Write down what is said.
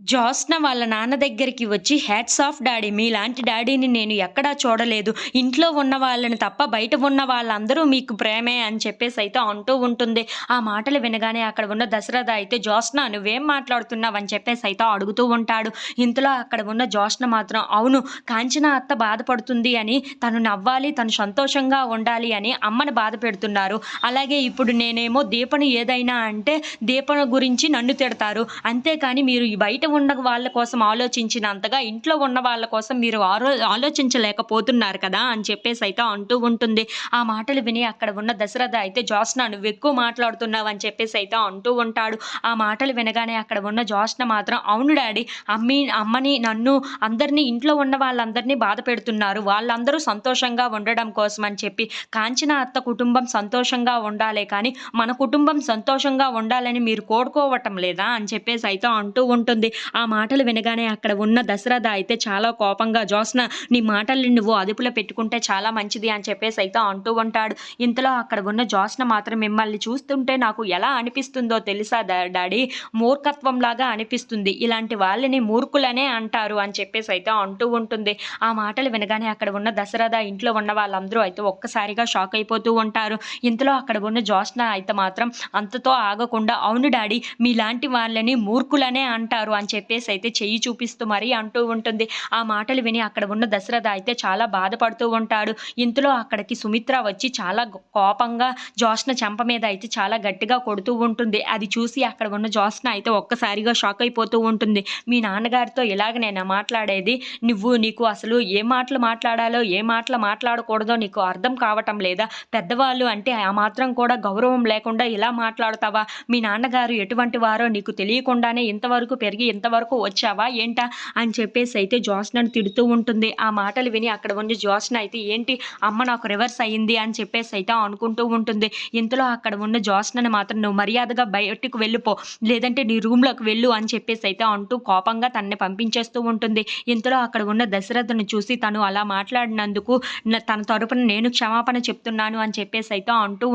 జోస్న వాళ్ళ నాన్న దగ్గరికి వచ్చి హ్యాట్స్ ఆఫ్ డాడీ. మీలాంటి డాడీని నేను ఎక్కడా చూడలేదు. ఇంట్లో ఉన్న వాళ్ళని తప్ప బయట ఉన్న వాళ్ళందరూ మీకు ప్రేమే అని చెప్పేసి అయితే అంటూ ఉంటుంది. ఆ మాటలు వినగానే అక్కడ ఉన్న దశరథ అయితే జోస్న నువ్వేం మాట్లాడుతున్నావు? అని చెప్పేసి అయితే అడుగుతూ ఉంటాడు. ఇంతలో అక్కడ ఉన్న జోస్న మాత్రం అవును కాంచన అత్త బాధపడుతుంది అని తను నవ్వాలి తను సంతోషంగా ఉండాలి అని అమ్మని బాధ పెడుతున్నారు. అలాగే ఇప్పుడు నేనేమో దీపను ఏదైనా అంటే దీపన గురించి నన్ను తిడతారు. అంతేకాని మీరు ఈ బయట ఉన్న వాళ్ళ కోసం ఆలోచించినంతగా ఇంట్లో ఉన్న వాళ్ళ కోసం మీరు ఆరో ఆలోచించలేకపోతున్నారు కదా అని చెప్పేసి అయితే అంటూ ఉంటుంది. ఆ మాటలు విని అక్కడ ఉన్న దశరథ అయితే జోస్న నువ్వు ఎక్కువ మాట్లాడుతున్నావు అని చెప్పేసి అయితే అంటూ ఉంటాడు. ఆ మాటలు వినగానే అక్కడ ఉన్న జోస్న మాత్రం అవును డాడీ అమ్మి అమ్మని నన్ను అందరినీ ఇంట్లో ఉన్న వాళ్ళందరినీ బాధ పెడుతున్నారు. వాళ్ళందరూ సంతోషంగా ఉండడం కోసం అని చెప్పి. కాంచిన అత్త కుటుంబం సంతోషంగా ఉండాలి కానీ మన కుటుంబం సంతోషంగా ఉండాలని మీరు కోరుకోవటం లేదా అని చెప్పేసి అయితే అంటూ ఉంటుంది. ఆ మాటలు వినగానే అక్కడ ఉన్న దశరథ అయితే చాలా కోపంగా జోస్న నీ మాటల్ని నువ్వు అదుపులో పెట్టుకుంటే చాలా మంచిది అని చెప్పేసి అయితే అంటూ ఉంటాడు. ఇంతలో అక్కడ ఉన్న జోస్న మాత్రం మిమ్మల్ని చూస్తుంటే నాకు ఎలా అనిపిస్తుందో తెలుసా డా- డాడీ? మూర్ఖత్వం లాగా అనిపిస్తుంది. ఇలాంటి వాళ్ళని మూర్ఖులనే అంటారు అని చెప్పేసి అయితే అంటూ ఉంటుంది. ఆ మాటలు వినగానే అక్కడ ఉన్న దశరథ ఇంట్లో ఉన్న వాళ్ళందరూ అయితే ఒక్కసారిగా షాక్ అయిపోతూ ఉంటారు. ఇంతలో అక్కడ ఉన్న జోస్న అయితే మాత్రం అంతతో ఆగకుండా అవును డాడీ మీలాంటి వాళ్ళని మూర్ఖులనే అంటారు అని చెప్పేసి అయితే చెయ్యి చూపిస్తూ మరీ అంటూ ఉంటుంది. ఆ మాటలు విని అక్కడ ఉన్న దశరథ అయితే చాలా బాధపడుతూ ఉంటాడు. ఇంతలో అక్కడికి సుమిత్ర వచ్చి చాలా కోపంగా జోష్న చెంప మీద అయితే చాలా గట్టిగా కొడుతూ ఉంటుంది. అది చూసి అక్కడ ఉన్న జోష్న అయితే ఒక్కసారిగా షాక్ అయిపోతూ ఉంటుంది. మీ నాన్నగారితో ఇలాగ నేను మాట్లాడేది? నువ్వు నీకు అసలు ఏ మాటలు మాట్లాడాలో ఏ మాటలు మాట్లాడకూడదో నీకు అర్థం కావటం లేదా? పెద్దవాళ్ళు అంటే ఆ మాత్రం కూడా గౌరవం లేకుండా ఇలా మాట్లాడతావా? మీ నాన్నగారు ఎటువంటి వారో నీకు తెలియకుండానే ఇంతవరకు పెరిగి ఇంతవరకు వచ్చావా? ఏంటా? అని చెప్పేసి అయితే జోస్నను తిడుతూ ఉంటుంది. ఆ మాటలు విని అక్కడ ఉన్న జోస్న అయితే ఏంటి? అమ్మ నాకు రివర్స్ అయ్యింది అని చెప్పేసి అయితే అనుకుంటూ ఉంటుంది. ఇంతలో అక్కడ ఉన్న జోస్నని మాత్రం నువ్వు మర్యాదగా బయటకు వెళ్ళిపో. లేదంటే నీ రూమ్లోకి వెళ్ళు అని చెప్పేసి అయితే అంటూ కోపంగా తనని పంపించేస్తూ ఉంటుంది. ఇంతలో అక్కడ ఉన్న దశరథను చూసి తను అలా మాట్లాడినందుకు తన తరపున నేను క్షమాపణ చెప్తున్నాను అని చెప్పేసి అయితే అంటూ